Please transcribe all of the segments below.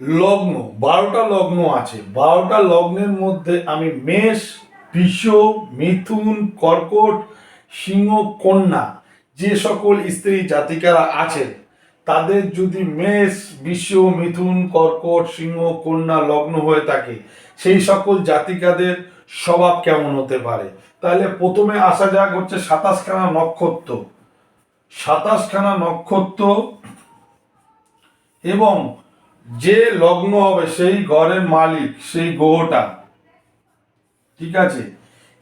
লগ্ন, বারোটা লগ্ন আছে। বারোটা লগ্নের মধ্যে আমি মেষ, বৃষ, মিথুন, কর্কট, সিংহ, কন্যা যে সকল স্ত্রী জাতিকারা আছেন, তাদের যদি মেষ, বৃষ, মিথুন, কর্কট, সিংহ, কন্যা লগ্ন হয়ে থাকে, সেই সকল জাতিকাদের স্বভাব কেমন হতে পারে? তাহলে প্রথমে আসা যাক হচ্ছে সাতাশখানা নক্ষত্র। সাতাশখানা নক্ষত্র এবং যে লগ্ন হবে সেই ঘরের মালিক, সেই গ্রহটা। ঠিক আছে?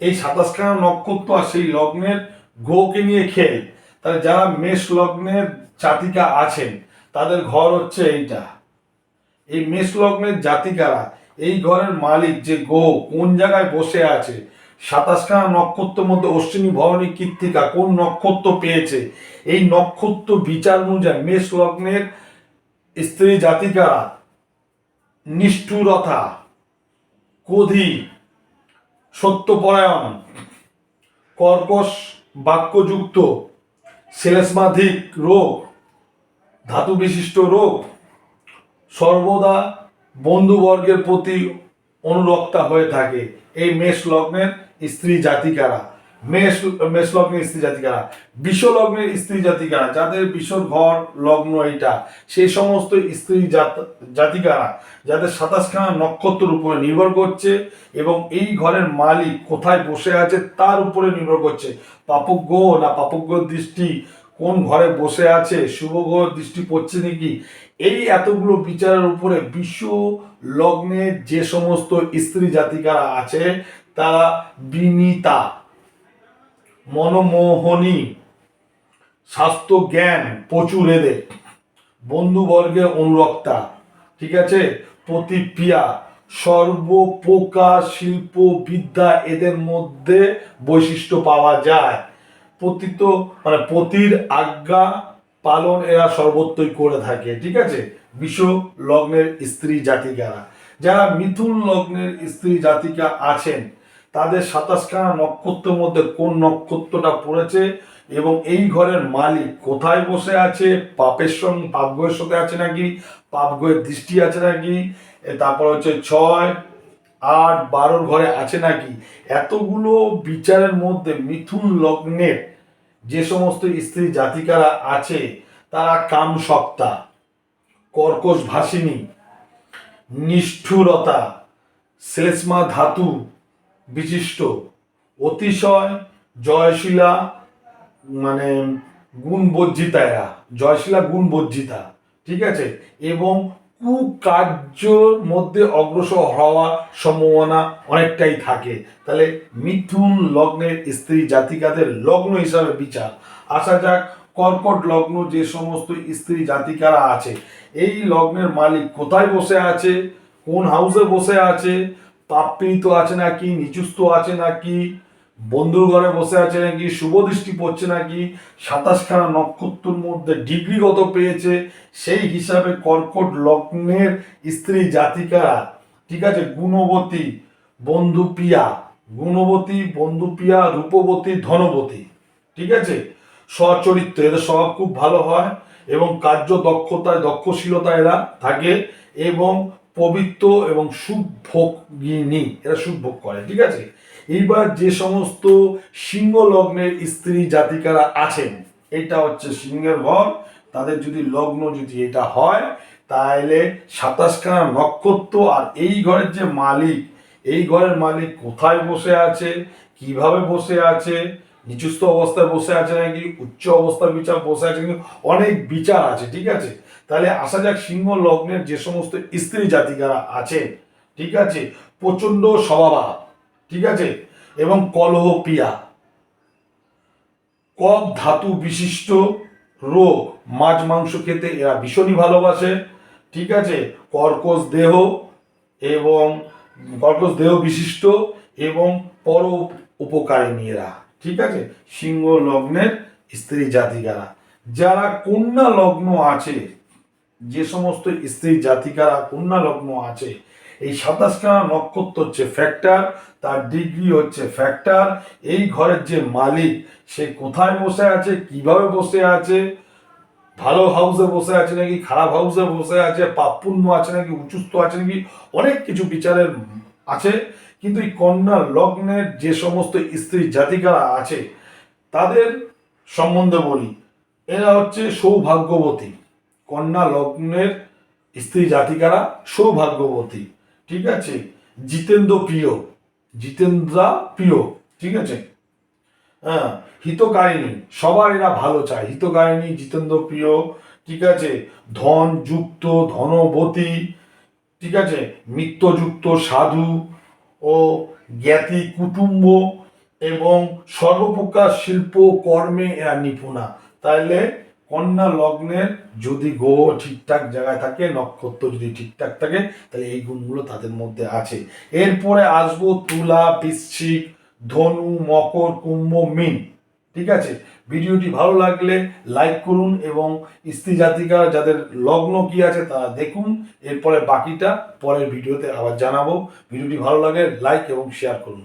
এই সাতাশখানা নক্ষত্র আর সেই লগ্নের গ্রহকে নিয়ে খেল। তাহলে যারা মেষ লগ্নের জাতিকা আছেন, তাদের ঘর হচ্ছে এইটা। এই মেষ লগ্নের জাতিকারা, এই ঘরের মালিক যে গ্রহ কোন জায়গায় বসে আছে, সাতাশখানা নক্ষত্রের মধ্যে অশ্বিনী, ভবনী, কৃত্তিকা কোন নক্ষত্র পেয়েছে, এই নক্ষত্র বিচার অনুযায়ী মেষ লগ্নের স্ত্রী জাতিকা, নিষ্ঠুরতা, ক্রোধী, সত্যপরায়ণ, কর্কশ বাক্যযুক্ত, শ্লেষ্মাধিক রোগ ধাতু বিশিষ্ট রোগ, সর্বদা বন্ধুবর্গের প্রতি অনুরক্তা হয়ে থাকে। এই মেষ লগ্নের স্ত্রী জাতিকারা। মেষ লগ্নের স্ত্রী জাতিকারা বিষ লগ্নের স্ত্রী জাতিকারা, যাদের বিশ্বর ঘর, লগ্ন এটা সেই সমস্ত স্ত্রী জাত- জাতিকারা, যাদের সাতাশখানা নক্ষত্রের উপরে নির্ভর করছে এবং এই ঘরের মালিক কোথায় বসে আছে তার উপরে নির্ভর করছে। পাপজ্ঞ না পাপজ্ঞ দৃষ্টি কোন ঘরে বসে আছে, শুভ গ্রহ দৃষ্টি পড়ছে নাকি? এই এতগুলো বিচারের উপরে বিশ্ব লগ্নে যে সমস্ত স্ত্রী জাতিকারা আছে, তারা বিনীতা। মনমোহনী, স্বাস্থ্য জ্ঞান প্রচুর এদের। বন্ধুবর্গের অনুরক্তা, ঠিক আছে? প্রতিক্রিয়া সর্বপ্রকার শিল্প বিদ্যা এদের মধ্যে বৈশিষ্ট্য পাওয়া যায়। প্রতিত মানে পতির আজ্ঞা পালন এরা সর্বত্রই করে থাকে, ঠিক আছে? বিশ্ব লগ্নের স্ত্রী জাতিকারা। যারা মিথুন লগ্নের স্ত্রী জাতিকা আছেন তাদের সাতাশখানা নক্ষত্রের মধ্যে কোন নক্ষত্রটা পড়েছে এবং এই ঘরের মালিক কোথায় বসে আছে? পাপের সঙ্গে পাপ গ্রহের সাথে আছে নাকি? পাপ গ্রহের দৃষ্টি আছে নাকি? তারপর হচ্ছে ছয়, আট, বারোর ঘরে আছে নাকি? এতগুলো বিচারের মধ্যে মিথুন লগ্নের যে সমস্ত স্ত্রী জাতিকারা আছে, তারা কাম সত্তা কর্কশ ভাসিনী, নিষ্ঠুরতা, শ্লেষ্মা ধাতু বিশিষ্ট। অতিশয় জয়শীলা মানে গুণবর্জিতা এরা জয়শীলা গুণবর্জিতা, ঠিক আছে? এবং কুকার্যর মধ্যে অগ্রসর হওয়ার সম্ভাবনা অনেকটাই থাকে। তাহলে মিথুন লগ্নের স্ত্রী জাতিকাদের লগ্ন হিসাবে বিচার। আসা যাক, কর্কট লগ্ন যে সমস্ত স্ত্রী জাতিকারা আছে, এই লগ্নের মালিক কোথায় বসে আছে? কোন হাউসে বসে আছে? পাপপীড়িত আছে নাকি, নিচুস্থ আছে নাকি, বন্ধুর ঘরে বসে আছে নাকি, শুভ দৃষ্টি পড়ছে নাকি, সাতাশখানা নক্ষত্রের মধ্যে ডিগ্রি কত পেয়েছে, সেই হিসাবে কর্কট লগ্নের স্ত্রী জাতিকারা, ঠিক আছে, গুণবতী বন্ধুপ্রিয়া গুণবতী বন্ধুপ্রিয়া রূপবতী, ধনবতী, ঠিক আছে? সচরিত্র, এদের স্বভাব খুব ভালো হয় এবং কার্য দক্ষতায় দক্ষশীলতা এরা থাকে এবং পবিত্র এবং সুভোগিনী। এরা সুভোগ করে, ঠিক আছে? এইবার যে সমস্ত সিংহ লগ্নের স্ত্রী জাতিকারা আছেন, এটা হচ্ছে সিংহের ঘর। তাদের যদি লগ্ন যদি এটা হয়, তাহলে সাতাশখানা নক্ষত্র আর এই ঘরের যে মালিক, এই ঘরের মালিক কোথায় বসে আছে, কীভাবে বসে আছে, নিচুস্থ অবস্থায় বসে আছে নাকি, উচ্চ অবস্থার বিচার বসে আছে কিন্তু অনেক বিচার আছে, ঠিক আছে? তাহলে আসা যাক সিংহ লগ্নের যে সমস্ত স্ত্রী জাতিকারা আছে, ঠিক আছে? প্রচণ্ড স্বভাবা ঠিক আছে? এবং কলহ প্রিয়া। কপ ধাতু বিশিষ্ট রোগ, মাছ মাংস খেতে এরা ভীষণই ভালোবাসে, ঠিক আছে? কর্কশ দেহ এবং কর্কশ দেহ বিশিষ্ট এবং পর উপকারিণী এরা, ঠিক আছে? সিংহ লগ্নের স্ত্রী জাতিকারা। যারা কন্যা লগ্ন আছে যে সমস্ত স্ত্রী জাতিকারা কন্যা লগ্ন আছে, এই সাতাশখানা নক্ষত্র হচ্ছে ফ্যাক্টর তার ডিগ্রি হচ্ছে ফ্যাক্টর এই ঘরের যে মালিক, সে কোথায় বসে আছে, কীভাবে বসে আছে, ভালো হাউসে বসে আছে নাকি, খারাপ হাউসে বসে আছে, পাপপুণ্য আছে নাকি উচ্চস্থ আছে নাকি, অনেক কিছু বিচারের আছে। কিন্তু এই কন্যা লগ্নের যে সমস্ত স্ত্রী জাতিকারা আছে, তাদের সম্বন্ধে বলি। এরা হচ্ছে সৌভাগ্যবতী। কন্যা লগ্নের স্ত্রী জাতিকারা সৌভাগ্যবতী, ঠিক আছে? জিতেন্দ্র প্রিয়, জিতেন্দ্রা প্রিয়, ঠিক আছে? হ্যাঁ হিতকারিণী, সবার এরা ভালো চায়। হিতকারিণী, জিতেন্দ্র প্রিয়, ঠিক আছে? ধন যুক্ত, ধনবতী, ঠিক আছে? মিত্রযুক্ত, সাধু ও জ্ঞাতি কুটুম্ব এবং সর্বপ্রকার শিল্প কর্মে এরা নিপুণা। তাহলে কন্যা লগ্নের যদি গ্রহ ঠিকঠাক জায়গায় থাকে, নক্ষত্র যদি ঠিকঠাক থাকে, তাহলে এই গুণগুলো তাদের মধ্যে আছে। এরপরে আসব তুলা, বৃশ্চিক, ধনু, মকর, কুম্ভ, মিন। ঠিক আছে? ভিডিওটি ভালো লাগলে লাইক করুন এবং স্ত্রী জাতিকা যাদের লগ্ন কি আছে তারা দেখুন। এরপরে বাকিটা পরের ভিডিওতে আবার জানাব। ভিডিওটি ভালো লাগে লাইক এবং শেয়ার করুন।